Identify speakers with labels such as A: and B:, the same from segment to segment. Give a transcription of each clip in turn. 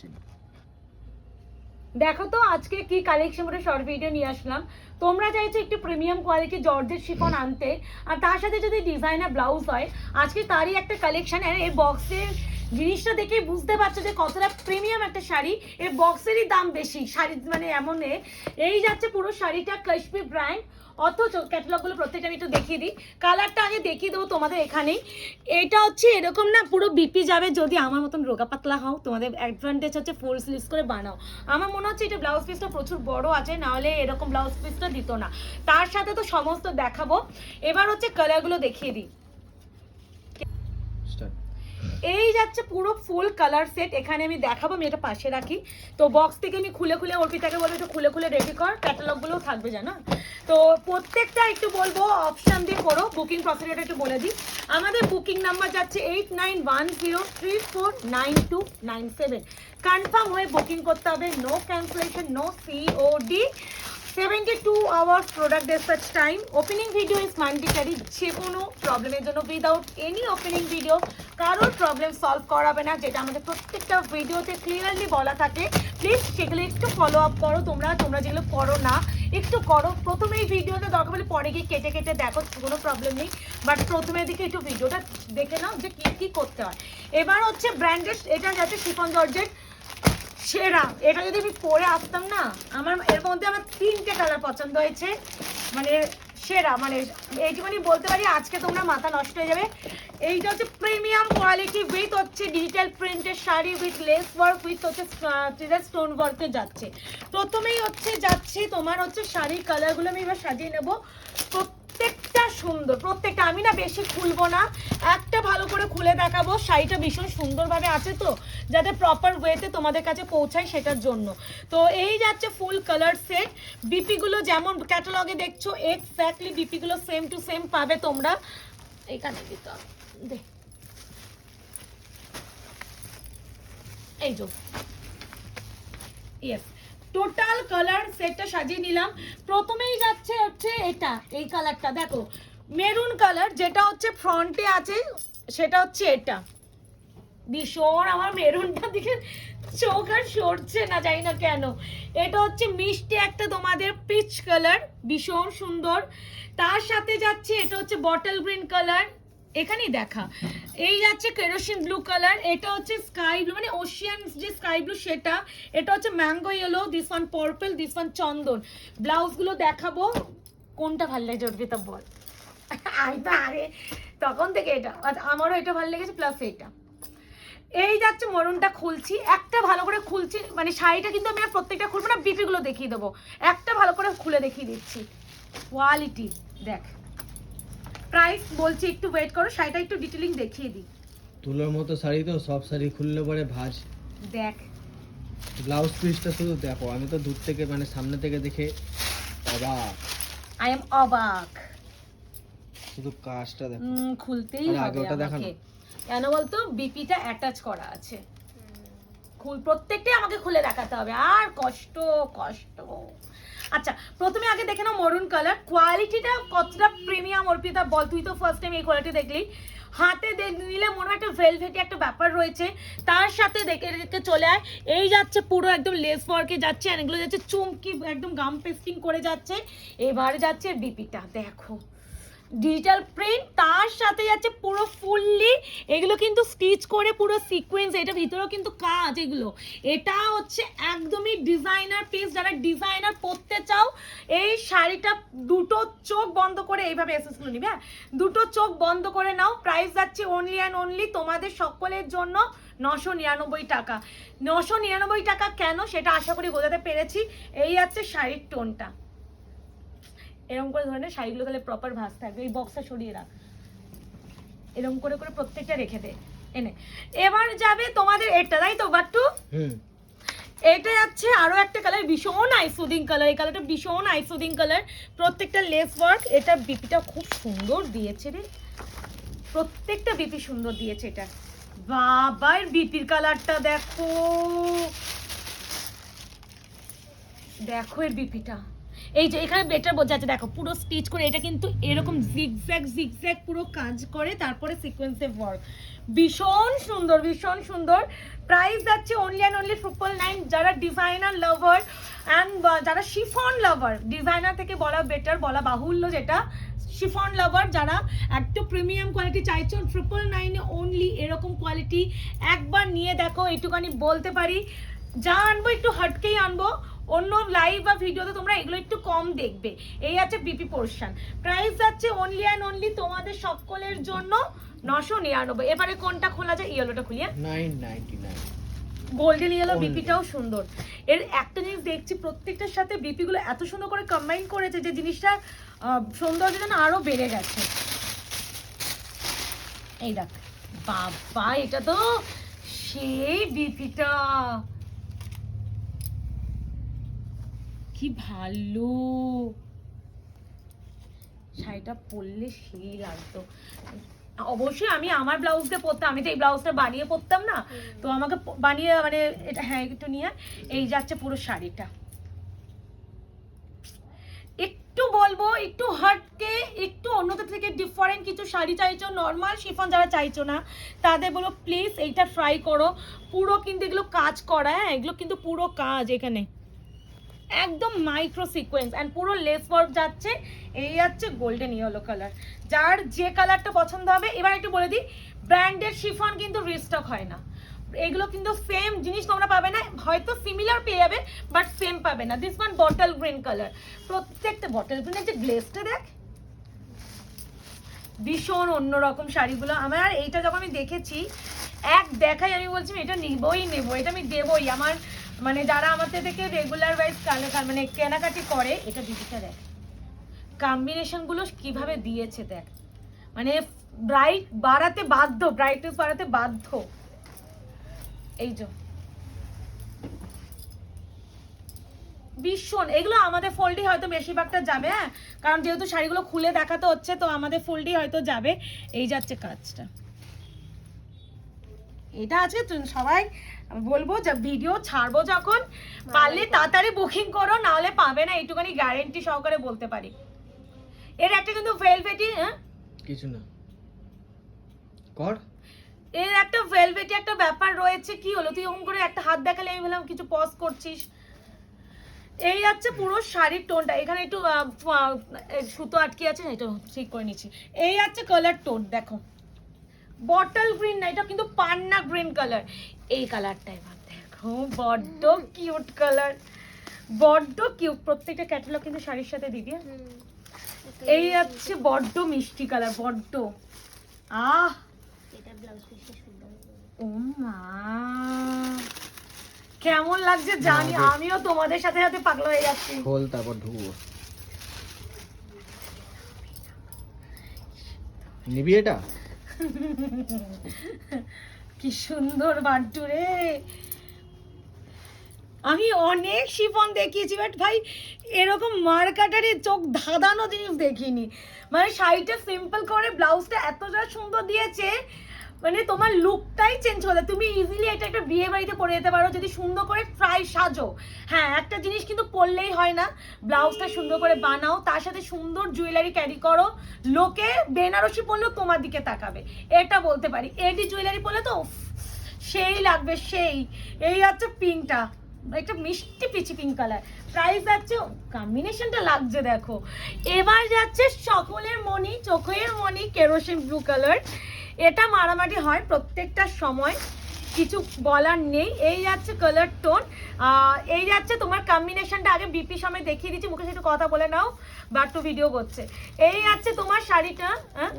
A: ছিল
B: দেখো তো আজকে কি কালেকশন করে শর্ট ভিডিও নিয়ে আসলাম। তোমরা চাইছো একটু প্রিমিয়াম কোয়ালিটি জর্জের শিফন আনতে। আর তার সাথে যদি ডিজাইনার ব্লাউজ হয় আজকে তারই একটা কালেকশন এই বক্সের জিনিসটা দেখে বুঝতে পারছ যে কতটা প্রিমিয়াম একটা শাড়ি। এর বক্সেরই দাম বেশি শাড়ি মানে এমন এই যাচ্ছে পুরো শাড়িটা কাশ্মীর ব্র্যান্ড অথচ ক্যাটালগুলো প্রত্যেকটা আমি একটু দেখিয়ে দিই। কালারটা আগে দেখিয়ে দেবো তোমাদের এখানেই। এটা হচ্ছে এরকম না, পুরো বিপি যাবে যদি আমার মতন রোগা পাতলা হও। তোমাদের অ্যাডভান্টেজ হচ্ছে ফুল স্লিভস করে বানাও। আমার মনে হচ্ছে এটা ব্লাউজ পিসটা প্রচুর বড় আছে, নাহলে এরকম ব্লাউজ পিসটা দিত না। তার সাথে তো সমস্ত দেখাবো। এবার হচ্ছে কালারগুলো দেখিয়ে দিই। এই যাচ্ছে পুরো ফুল কালার সেট এখানে আমি দেখাবো, আমি এটা পাশে রাখি। তো বক্স থেকে আমি খুলে খুলে অর্পিতাকে বলব একটু খুলে খুলে রেডি কর ক্যাটালগুলোও থাকবে জানো? তো প্রত্যেকটা একটু বলব অপশান দিয়ে করো বুকিং প্রসিডিওরটা একটু বলে দিই। আমাদের বুকিং নাম্বার যাচ্ছে eight nine one zero three four nine two nine seven confirm হয়ে বুকিং করতে হবে no cancellation no COD seventy two hours product dispatch time opening video is mandatory যে কোনো প্রবলেমের জন্য উইদাউট এনি ওপেনিং ভিডিও কারোর problem solve করাবে না, যেটা আমাদের প্রত্যেকটা ভিডিওতে ক্লিয়ারলি বলা থাকে। প্লিজ সেগুলো একটু ফলো আপ করো তোমরা। তোমরা যেগুলো করো না, একটু করো। প্রথমে এই ভিডিওটা দরকার হলে পরে গিয়ে কেটে কেটে দেখো, কোনো প্রবলেম নেই। বাট প্রথমের দিকে একটু ভিডিওটা দেখে নাও যে কী কী করতে হয়। এবার হচ্ছে ব্র্যান্ডেড এটা যাচ্ছে শিফন জর্জেট। সেরা। এটা যদি আমি পরে আসতাম না, আমার এর মধ্যে আমার তিনটে কালার পছন্দ হয়েছে। মানে সেরা মানে এইটুখানি বলতে পারি, আজকে তোমরা মাথা নষ্ট হয়ে যাবে। এইটা হচ্ছে প্রিমিয়াম কোয়ালিটি উইথ হচ্ছে ডিজিটাল প্রিন্টের sari with lace work with হচ্ছে স্টোন ওয়ার্কে যাচ্ছে। প্রথমেই হচ্ছে যাচ্ছে তোমার হচ্ছে শাড়ির কালারগুলো আমি এবার সাজিয়ে নেব। সুন্দর। প্রত্যেকটা আমি না বেশি খুলবো না। একটা ভালো করে খুলে দেখাবো। শাড়িটা ভীষণ সুন্দরভাবে আছে তো, যাতে প্রপার ওয়েতে তোমাদের কাছে পৌঁছায় সেটার জন্য। তো এই যাচ্ছে ফুল কালার সেট বিপিগুলো যেমন ক্যাটালগে দেখছ এক্স্যাক্টলি বিপিগুলো সেম টু সেম পাবে তোমরা। এখানে দিতে দে। এই যো। ইয়েস টোটাল কালার সেটটা সাজিয়ে নিলাম। প্রথমেই যাচ্ছে হচ্ছে এটা, এই কালারটা দেখো মেরুন কালার যেটা হচ্ছে ফ্রন্টে আছে, সেটা হচ্ছে এটা। ভীষণ আমার মেরুনটা দিকে চোখ আর সরছে না, জানি না কেন। এটা হচ্ছে মিষ্টি একটা তোমাদের পিচ কালার ভীষণ সুন্দর। তার সাথে যাচ্ছে, এটা হচ্ছে বটল গ্রিন কালার এখানেই দেখা। এই যাচ্ছে কেরোসিন ব্লু কালার, এটা হচ্ছে স্কাই ব্লু মানে ওশিয়ান যে স্কাই ব্লু সেটা, এটা হচ্ছে mango yellow this one purple this one চন্দন। ব্লাউজগুলো দেখাবো, কোনটা ভালো লাগছে অর্পিতা বল। আগে তখন থেকে এটা, আর আমারও এটা ভালো লেগেছে প্লাস এইটা। এই যাচ্ছে মরুনটা খুলছি, একটা ভালো করে খুলছি মানে শাড়িটা কিন্তু আমি আর প্রত্যেকটা খুলবো না, বিপিগুলো দেখিয়ে দেবো। একটা ভালো করে খুলে দেখিয়ে দিচ্ছি। কোয়ালিটি দেখ। প্রাইস বলছি একটু ওয়েট করো শাড়িটা একটু ডিটেলিং দেখিয়ে দিই।
A: তুলোর মতো শাড়ি তো সব শাড়ি খুললে পরে ভাজ।
B: দেখ।
A: ব্লাউজ পিসটা শুধু দেখো আমি তো দূর থেকে মানে সামনে থেকে দেখে অবাক।
B: আই এম অবাক।
A: শুধু কাজটা দেখো।
B: খুলতেই হবে
A: আগে ওটা দেখানো।
B: কেন বলতো বিপিটা অ্যাটাচ করা আছে। খুল প্রত্যেকটাই আমাকে খুলে দেখাতে হবে। আর কষ্ট কষ্ট। আচ্ছা প্রথমে আগে দেখে নাও মরুন কালার কোয়ালিটিটা কতটা প্রিমিয়াম অর্পিতা? বল, তুই তো ফার্স্ট টাইম এই কোয়ালিটি দেখলি। হাতে নিলে মনে হয় একটা ভেলভেটি একটা ব্যাপার রয়েছে। তার সাথে দেখে দেখে চলে আয়। এই যাচ্ছে পুরো একদম লেস ওয়ার্কে যাচ্ছে আর এগুলো যাচ্ছে চুমকি, একদম গাম পেস্টিং করে যাচ্ছে। এবার যাচ্ছে বিপিটা দেখো। ডিজিটাল প্রিন্ট তার সাথে যাচ্ছে পুরো ফুললি এগুলো কিন্তু স্টিচ করে পুরো সিকোয়েন্স এটা ভিতরেও কিন্তু কাজ এগুলো। এটা হচ্ছে একদমই ডিজাইনার পিস যারা ডিজাইনার পরতে চাও, এই শাড়িটা দুটো চোখ বন্ধ করে এইভাবে এসেসগুলো নিবে হ্যাঁ? দুটো চোখ বন্ধ করে নাও প্রাইস যাচ্ছে অনলি অ্যান্ড অনলি তোমাদের সকলের জন্য নশো নিরানব্বই টাকা। নশো নিরানব্বই টাকা কেন? সেটা আশা করি বোঝাতে পেরেছি। এই যাচ্ছে শাড়ির টোনটা এরকম করে ধরে নে, শাড়িগুলো তাহলে প্রপার ভাঁজ থাকবে। এই বক্সটা সরিয়ে রাখ। এরকম করে করে প্রত্যেকটা রেখে দে। এনে। এবার যাবে তোমাদের এটা তাই তো বাট্টু?
A: হুম।
B: এটা যাচ্ছে আরও একটা কালার ভীষণ আইসুদিং কালার এই কালারটা ভীষণ আইসুদিং কালার প্রত্যেকটা লেস ওয়ার্ক এটা বিপিটা খুব সুন্দর দিয়েছে রে। প্রত্যেকটা বিপি সুন্দর দিয়েছে এটা। বাবার বিপির কালারটা দেখো। দেখো এর বিপিটা এই যে এখানে বেটার বোঝা যাচ্ছে, দেখো, পুরো স্টিচ করে এটা কিন্তু এরকম জিগজ্যাগ জিগজ্যাগ পুরো কাজ করে, তারপরে সিকোয়েন্সে ওয়ার্ক ভীষণ সুন্দর ভীষণ সুন্দর। প্রাইস যাচ্ছে only and only triple nine যারা ডিজাইনার লাভার অ্যান্ড যারা শিফন লাভার ডিজাইনার থেকে বলা বেটার বলা বাহুল্য যেটা শিফন লাভার যারা একটু প্রিমিয়াম কোয়ালিটি চাইছো ট্রিপল নাইনে অনলি এরকম কোয়ালিটি একবার নিয়ে দেখো একটুখানি বলতে পারি। যা আনব, একটু হাটকেই আনব। অন্য লাইভ বা ভিডিওতে তোমরা এগুলো একটু কম দেখবে। এই আছে বিপি পোর্শন প্রাইস যাচ্ছে অনলি অ্যান্ড অনলি তোমাদের সকলের জন্য নশো নিরানব্বই। এবারে কোনটা খোলা যায়? ইয়েলোটা খুলি হ্যাঁ?
A: Nine ninety nine
B: golden yellow বিপিটাও সুন্দর। এর একটা জিনিস দেখছি প্রত্যেকটার সাথে বিপি গুলো এত সুন্দর করে কম্বাইন করেছে যে জিনিসটা সৌন্দর্য যেন আরও বেড়ে গেছে। এই দেখ বাবা এটা তো সেই বিপিটা কি ভালো। শাড়িটা পরলে সেই লাগতো। অবশ্যই আমি আমার ব্লাউজ দিয়ে পরতাম আমি তো এই ব্লাউজটা বানিয়ে পরতাম না। তো আমাকে বানিয়ে মানে এটা হ্যাঁ একটু নিয়ে এই যাচ্ছে পুরো শাড়িটা। একটু বলব একটু হাটকে একটু অন্যদের থেকে ডিফারেন্ট কিছু শাড়ি চাইছো নর্মাল শিফন যারা চাইছো না তাদের বলো প্লিজ এইটা ট্রাই করো। পুরো কিন্তু এগুলো কাজ করা হ্যাঁ এগুলো কিন্তু পুরো কাজ এখানে। একদম মাইক্রো সিকোয়েন্স অ্যান্ড পুরো লেস ওয়ার্ক যাচ্ছে। এই যাচ্ছে গোল্ডেন ইয়েলো কালার যার যে কালারটা পছন্দ হবে, এবার একটু বলে দিই ব্র্যান্ডেড শিফন কিন্তু রিস্টক হয় না। এগুলো কিন্তু সেম জিনিস তোমরা পাবে না, হয়তো সিমিলার পেয়ে যাবে বাট সেম পাবে না। This one bottle green colour প্রত্যেকটা বটল গ্রিনের যে গ্লেসটা দেখ, ভীষণ অন্যরকম শাড়িগুলো। আমার এইটা যখন আমি দেখেছি, এক দেখাই আমি বলছি এটা নিবই নেব এটা আমি দেবই। আমার মানে যারা আমাদের থেকে রেগুলার ওয়াইজ মানে কেনাকাটি করে, এটা দিদিটা দেখ। কম্বিনেশনগুলো কীভাবে দিয়েছে দেখ। মানে ব্রাইট বাড়াতে বাধ্য ব্রাইটনেস বাড়াতে বাধ্য। এই যে। ভীষণ। এগুলো আমাদের ফোল্ডই হয়তো বেশিরভাগটা যাবে হ্যাঁ? কারণ যেহেতু শাড়িগুলো খুলে দেখাতে হচ্ছে, তো আমাদের ফোল্ডই হয়তো যাবে। এই যাচ্ছে কাজটা। এটা আছে সবাই বলব যে ভিডিও ছাড়বো যখন। পারলে তাড়াতাড়ি বুকিং করো নাহলে পাবে না এইটুখানি গ্যারেন্টি সহকারে বলতে পারি। এর একটা কিন্তু ভেলভেটি হ্যাঁ?
A: কিছু না। কর।
B: এর একটা ভেলভেটি একটা ব্যাপার রয়েছে কি হলো? তুই ওম করে একটা হাত দেখালে আমি বললাম কিছু পজ করছিস। এই যাচ্ছে পুরো শাড়ির টোনটা এখানে একটু সুতো আটকে আছে এটা ঠিক করে নিচ্ছি। এই যাচ্ছে কালার টোন দেখো। বটল গ্রিন না এটা কিন্তু পান্না গ্রিন কালার এই কালারটা এবার দেখো বড্ড কিউট কালার বড্ড কিউট প্রত্যেকটা ক্যাটালগ কিন্তু শাড়ির সাথে দিবি হ্যাঁ? এই যাচ্ছে বড্ড মিষ্টি কালার বড্ড। আহ! ও মা। কেমন লাগছে জানি আমিও তোমাদের সাথে সাথে পাগলা হয়ে যাচ্ছি।
A: খোল তারপর ঢুকবো নিবি এটা?
B: কি সুন্দর বান্টু রে। আমি অনেক শিফন দেখিয়েছি বাট ভাই, এরকম মার্কাটারে চোখ ধাঁধানো জিনিস দেখিনি। মানে শাড়িটা সিম্পল করে ব্লাউজটা এতটা সুন্দর দিয়েছে মানে তোমার লুকটাই চেঞ্জ করে দেয়। তুমি ইজিলি এটা একটা বিয়ে বাড়িতে পরে যেতে পারো, যদি সুন্দর করে ট্রাই সাজো। হ্যাঁ একটা জিনিস কিন্তু পরলেই হয় না। ব্লাউজটা সুন্দর করে বানাও, তার সাথে সুন্দর জুয়েলারি ক্যারি করো। লোকে বেনারসি পরলেও তোমার দিকে তাকাবে। এটা বলতে পারি। এডি জুয়েলারি পরলে তো সেই লাগবে, সেই। এই হচ্ছে পিঙ্কটা একটা মিষ্টি পিচি পিঙ্ক কালার প্রাইস যাচ্ছে কম্বিনেশনটা লাগছে, দেখো। এবার যাচ্ছে সকলের মনি চোখের মনি কেরোসিন ব্লু কালার এটা মারামারি হয় প্রত্যেকটা সময়। কিছু বলার নেই। এই যাচ্ছে কালার টোন এই যাচ্ছে তোমার কম্বিনেশনটা আগে বিপি সময় দেখিয়ে দিচ্ছি। মুখে একটু কথা বলে নাও। বা একটু ভিডিও করছে। এই যাচ্ছে তোমার শাড়িটা হ্যাঁ?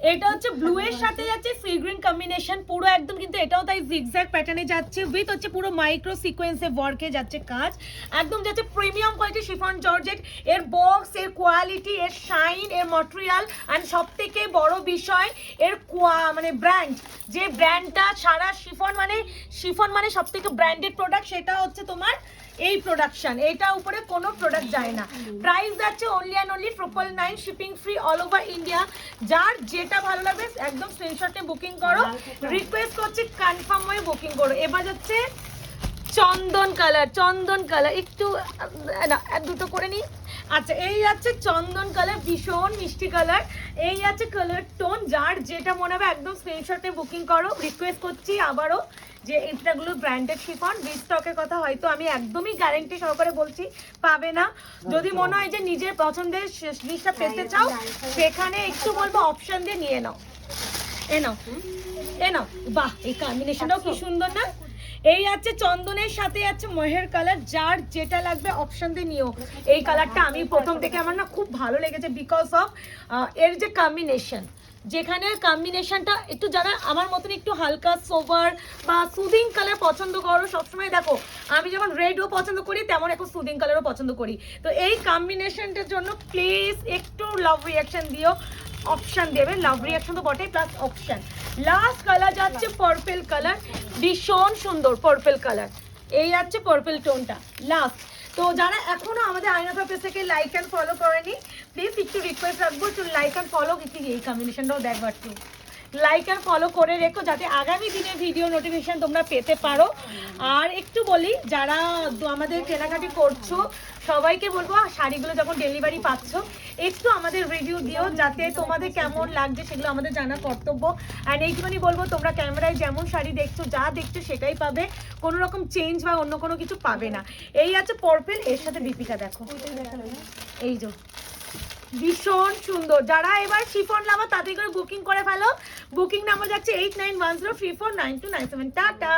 B: এটা হচ্ছে ব্লু এর সাথে যাচ্ছে সি কম্বিনেশন পুরো একদম কিন্তু এটাও তাই জিগজ্যাগ প্যাটার্নে যাচ্ছে উইথ হচ্ছে পুরো মাইক্রো সিকোয়েন্সে ওয়ার্কে যাচ্ছে কাজ। একদম যাচ্ছে প্রিমিয়াম কোয়ালিটি শিফন জর্জেট এর বক্স এর কোয়ালিটি এর শাইন এর মটেরিয়াল অ্যান্ড সব থেকে বড় বিষয়, এর কোয়া- মানে ব্র্যান্ড যে ব্র্যান্ডটা সারা শিফন মানে শিফন মানে সব থেকে ব্র্যান্ডেড প্রোডাক্ট সেটা হচ্ছে তোমার এই প্রোডাকশন এটা উপরে কোনো প্রোডাক্ট যায় না। প্রাইস যাচ্ছে only and only triple nine shipping free all over India যার যেটা ভালো লাগবে একদম স্ক্রিনশটে বুকিং করো। রিকোয়েস্ট করছি কনফার্ম হয়ে বুকিং করো। এবার যাচ্ছে চন্দন কালার চন্দন কালার একটু না দুটো করে নিই আচ্ছা এই যাচ্ছে চন্দন কালার ভীষণ মিষ্টি কালার এই আছে কালার টোন যার যেটা মনে হবে একদম স্ক্রিনশটে বুকিং করো। রিকোয়েস্ট করছি আবারও যে এইটাগুলো ব্র্যান্ডেড শিফন স্টকের কথা হয়তো আমি একদমই গ্যারেন্টি সহকারে বলছি পাবে না। যদি মনে হয় যে নিজের পছন্দের জিনিসটা পেতে চাও সেখানে একটু বলব অপশন দিয়ে নিয়ে নাও। এ নাও। এ নাও। বাহ এই কম্বিনেশনটাও কি সুন্দর না? এই আছে চন্দনের, সাথে আছে মহের কালার যার যেটা লাগবে অপশন দিয়ে নিও। এই কালারটা আমি প্রথম থেকে আমার না খুব ভালো লেগেছে বিকজ অফ এর যে কম্বিনেশন যেখানে কম্বিনেশনটা একটু যারা আমার মতন একটু হালকা সোভার বা সুদিং কালার পছন্দ করো, সবসময় দেখো, আমি যেমন রেডও পছন্দ করি, তেমন এখন সুদিং কালারও পছন্দ করি। তো এই কম্বিনেশনটার জন্য প্লিজ একটু লাভ রিয়াকশন দিও। অপশন দেবে লাভ রিয়াকশন তো বটে প্লাস অপশন লাস্ট কালার যাচ্ছে পার্পেল কালার ভীষণ সুন্দর পার্পেল কালার এই যাচ্ছে পার্পেল টোনটা লাস্ট তো যারা এখনও আমাদের আইনাফা পেজ থেকে লাইক অ্যান্ড ফলো করেনি প্লিজ একটু রিকোয়েস্ট রাখব, একটু লাইক অ্যান্ড ফলো কিছু এই কম্বিনেশনটাও দেখবার লাইক আর ফলো করে রেখো যাতে আগামী দিনে ভিডিও নোটিফিকেশন তোমরা পেতে পারো। আর একটু বলি, যারা আমাদের কেনাকাটি করছ, সবাইকে বলব শাড়িগুলো যখন ডেলিভারি পাচ্ছ, একটু আমাদের রিভিউ দিও যাতে তোমাদের কেমন লাগছে, সেগুলো আমাদের জানা কর্তব্য। অ্যান্ড এইটুখানি বলব, তোমরা ক্যামেরায় যেমন শাড়ি দেখছ, যা দেখছ সেটাই পাবে। কোনো রকম চেঞ্জ বা অন্য কোনো কিছু পাবে না। এই আছে পার্পেল এর সাথে দীপিকা দেখো। এই যে। ভীষণ সুন্দর। যারা এবার শিফন লাভা তাড়াতাড়ি করে বুকিং করে ফেলো। বুকিং নাম্বার যাচ্ছে eight nine one zero four nine two nine seven tata!